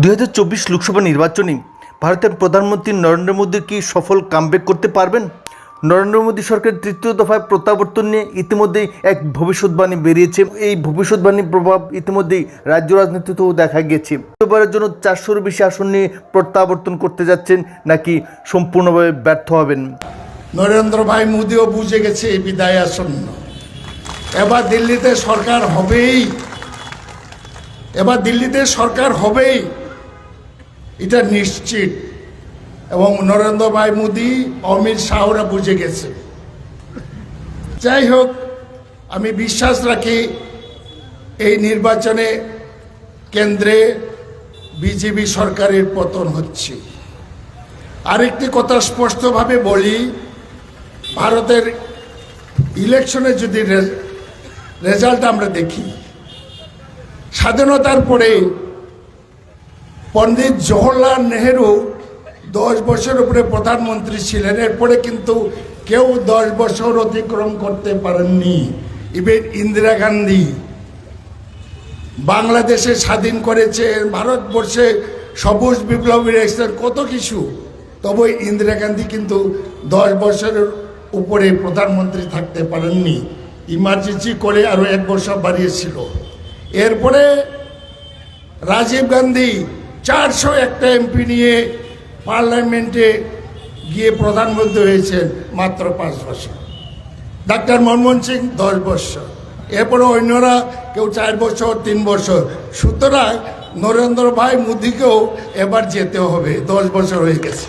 দুই হাজার চব্বিশ লোকসভা নির্বাচনে ভারতের প্রধানমন্ত্রী নরেন্দ্র মোদী কি সফল কামব্যাক করতে পারবেন? নরেন্দ্র মোদী সরকারের তৃতীয় দফায় প্রত্যাবর্তন নিয়ে ইতিমধ্যেই এক ভবিষ্যৎবাণী বেরিয়েছে। এই ভবিষ্যৎবাণীর প্রভাব ইতিমধ্যেই রাজ্য রাজনীতিতেও দেখা গিয়েছে এবারের জন্য চারশোর বেশি আসন নিয়ে প্রত্যাবর্তন করতে যাচ্ছেন নাকি সম্পূর্ণভাবে ব্যর্থ হবেন? নরেন্দ্র ভাই মোদীও বুঝে গেছে এই বিদায় আসন্ন এবার দিল্লিতে সরকার হবেই। এবার দিল্লিতে সরকার হবেই। এটা নিশ্চিত। এবং নরেন্দ্র ভাই মোদি, অমিত শাহরা বুঝে গেছে। যাই হোক আমি বিশ্বাস রাখি, এই নির্বাচনে কেন্দ্রে বিজেপি সরকারের পতন হচ্ছে। আরেকটি কথা স্পষ্টভাবে বলি, ভারতের ইলেকশনে যদি রেজাল্ট আমরা দেখি, স্বাধীনতার পরে পণ্ডিত জওহরলাল নেহেরু দশ বছর উপরে প্রধানমন্ত্রী ছিলেন। এরপরে কিন্তু কেউ দশ বছর অতিক্রম করতে পারেননি। ইভেন ইন্দিরা গান্ধী বাংলাদেশে স্বাধীন করেছে, ভারতবর্ষে সবুজ বিপ্লবীর এসেছেন কত কিছু, তবে ইন্দিরা গান্ধী কিন্তু দশ বছরের উপরে প্রধানমন্ত্রী থাকতে পারেননি। ইমার্জেন্সি করে আরও এক বছর বাড়িয়েছিল। এরপরে রাজীব গান্ধী চারশো একটা এমপি নিয়ে পার্লামেন্টে গিয়ে প্রধানমন্ত্রী হয়েছেন মাত্র পাঁচ বছর। ডাক্তার মনমোহন সিং, দশ বছর। এরপরে অন্যরা কেউ চার বছর, তিন বছর। সুতরাং নরেন্দ্র ভাই মোদীকেও এবার যেতে হবে, দশ বছর হয়ে গেছে।